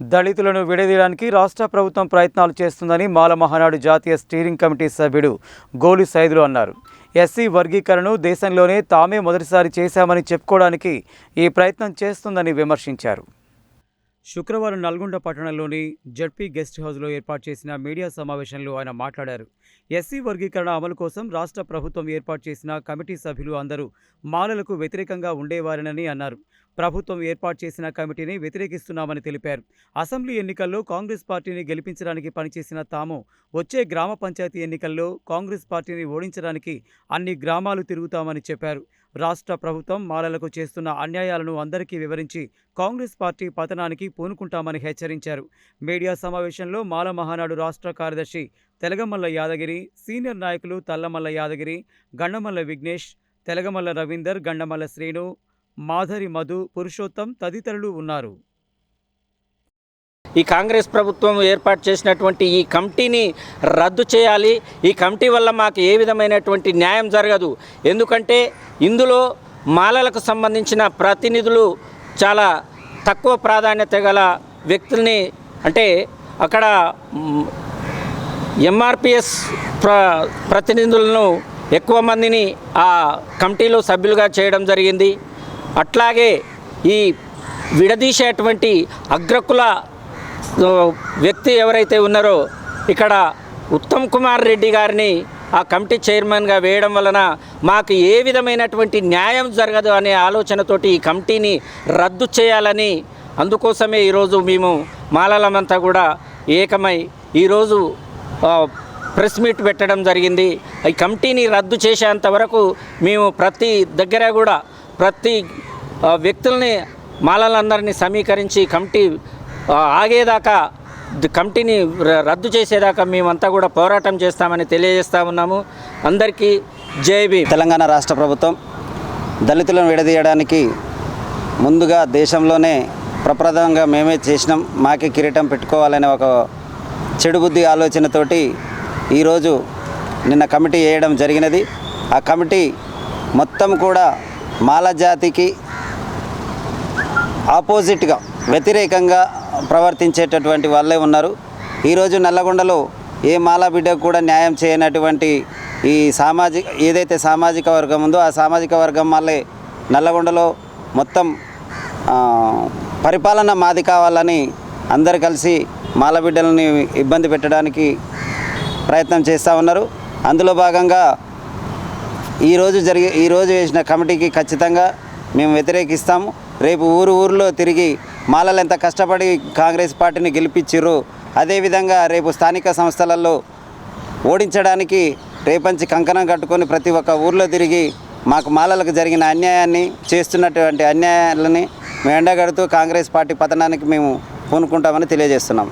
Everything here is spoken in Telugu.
దళితులను విడదీయడానికి రాష్ట్ర ప్రభుత్వం ప్రయత్నాలు చేస్తుందని మాల మహానాడు జాతీయ స్టీరింగ్ కమిటీ సభ్యుడు గోలి సైదులు అన్నారు. ఎస్సీ వర్గీకరణను దేశంలోనే తామే మొదటిసారి చేశామని చెప్పుకోవడానికి ఈ ప్రయత్నం చేస్తుందని విమర్శించారు. శుక్రవారం నల్గొండ పట్టణంలోని జడ్పీ గెస్ట్ హౌస్లో ఏర్పాటు చేసిన మీడియా సమావేశంలో ఆయన మాట్లాడారు. ఎస్సీ వర్గీకరణ అమలు కోసం రాష్ట్ర ప్రభుత్వం ఏర్పాటు చేసిన కమిటీ సభ్యులు అందరూ మాలలకు వ్యతిరేకంగా ఉండేవారనని అన్నారు. ప్రభుత్వం ఏర్పాటు చేసిన కమిటీని వ్యతిరేకిస్తున్నామని తెలిపారు. అసెంబ్లీ ఎన్నికల్లో కాంగ్రెస్ పార్టీని గెలిపించడానికి పనిచేసిన తాము వచ్చే గ్రామ పంచాయతీ ఎన్నికల్లో కాంగ్రెస్ పార్టీని ఓడించడానికి అన్ని గ్రామాలు తిరుగుతామని చెప్పారు. రాష్ట్ర ప్రభుత్వం మాలలకు చేస్తున్న అన్యాయాలను అందరికీ వివరించి కాంగ్రెస్ పార్టీ పతనానికి పూనుకుంటామని హెచ్చరించారు. మీడియా సమావేశంలో మాల మహానాడు రాష్ట్ర కార్యదర్శి తెలగమల్ల యాదగిరి సీనియర్ నాయకులు తల్లమల్ల యాదగిరి గండమల్ల విఘ్నేష్ తెలగమల్ల రవీందర్ గండమల్ల శ్రీను మాధరి మధు పురుషోత్తం తదితరులు ఉన్నారు. ఈ కాంగ్రెస్ ప్రభుత్వం ఏర్పాటు చేసినటువంటి ఈ కమిటీని రద్దు చేయాలి. ఈ కమిటీ వల్ల మాకు ఏ విధమైనటువంటి న్యాయం జరగదు. ఎందుకంటే ఇందులో మాలలకు సంబంధించిన ప్రతినిధులు చాలా తక్కువ ప్రాధాన్యత గల వ్యక్తుల్ని అంటే అక్కడ ఎంఆర్పిఎస్ ప్ర ప్రతినిధులను ఎక్కువ మందిని ఆ కమిటీలో సభ్యులుగా చేయడం జరిగింది. అట్లాగే ఈ విడదీసేటువంటి అగ్రకుల వ్యక్తి ఎవరైతే ఉన్నారో ఇక్కడ ఉత్తమ్ కుమార్ రెడ్డి గారిని ఆ కమిటీ చైర్మన్గా వేయడం వలన మాకు ఏ విధమైనటువంటి న్యాయం జరగదు అనే ఆలోచనతోటి ఈ కమిటీని రద్దు చేయాలని అందుకోసమే ఈరోజు మేము మాలలమంతా కూడా ఏకమై ఈరోజు ప్రెస్ మీట్ పెట్టడం జరిగింది. ఈ కమిటీని రద్దు చేసేంత వరకు మేము ప్రతి దగ్గర కూడా ప్రతి వ్యక్తుల్ని మాలలందరినీ సమీకరించి కమిటీ ఆగేదాకా కమిటీని ర- రద్దు చేసేదాకా మేమంతా కూడా పోరాటం చేస్తామని తెలియజేస్తా ఉన్నాము. అందరికీ జేబీ తెలంగాణ రాష్ట్ర ప్రభుత్వం దళితులను విడదీయడానికి ముందుగా దేశంలోనే ప్రప్రథమంగా మేమే చేసినాం. మాకే కిరీటం పెట్టుకోవాలనే ఒక చెడు బుద్ధి ఆలోచనతోటి ఈరోజు నిన్న కమిటీ వేయడం జరిగినది. ఆ కమిటీ మొత్తం కూడా మాల జాతికి ఆపోజిట్గా వ్యతిరేకంగా ప్రవర్తించేటటువంటి వాళ్ళే ఉన్నారు. ఈరోజు నల్లగొండలో ఏ మాలా బిడ్డకు కూడా న్యాయం చేయనటువంటి ఈ సామాజిక ఏదైతే సామాజిక వర్గం ఉందో ఆ సామాజిక వర్గం వల్లే నల్లగొండలో మొత్తం పరిపాలన మాది కావాలని అందరు కలిసి మాలబిడ్డలని ఇబ్బంది పెట్టడానికి ప్రయత్నం చేస్తూ ఉన్నారు. అందులో భాగంగా ఈరోజు జరిగే ఈరోజు వేసిన కమిటీకి ఖచ్చితంగా మేము వ్యతిరేకిస్తాము. రేపు ఊరు ఊరిలో తిరిగి మాలలు ఎంత కష్టపడి కాంగ్రెస్ పార్టీని గెలిపించారు అదేవిధంగా రేపు స్థానిక సంస్థలలో ఓడించడానికి రేపంచి కంకణం కట్టుకొని ప్రతి ఒక్క ఊర్లో తిరిగి మాకు మాలలకు జరిగిన అన్యాయాన్ని చేస్తున్నటువంటి అన్యాయాలని మేము ఎండగడుతూ కాంగ్రెస్ పార్టీ పతనానికి మేము పూనుకుంటామని తెలియజేస్తున్నాం.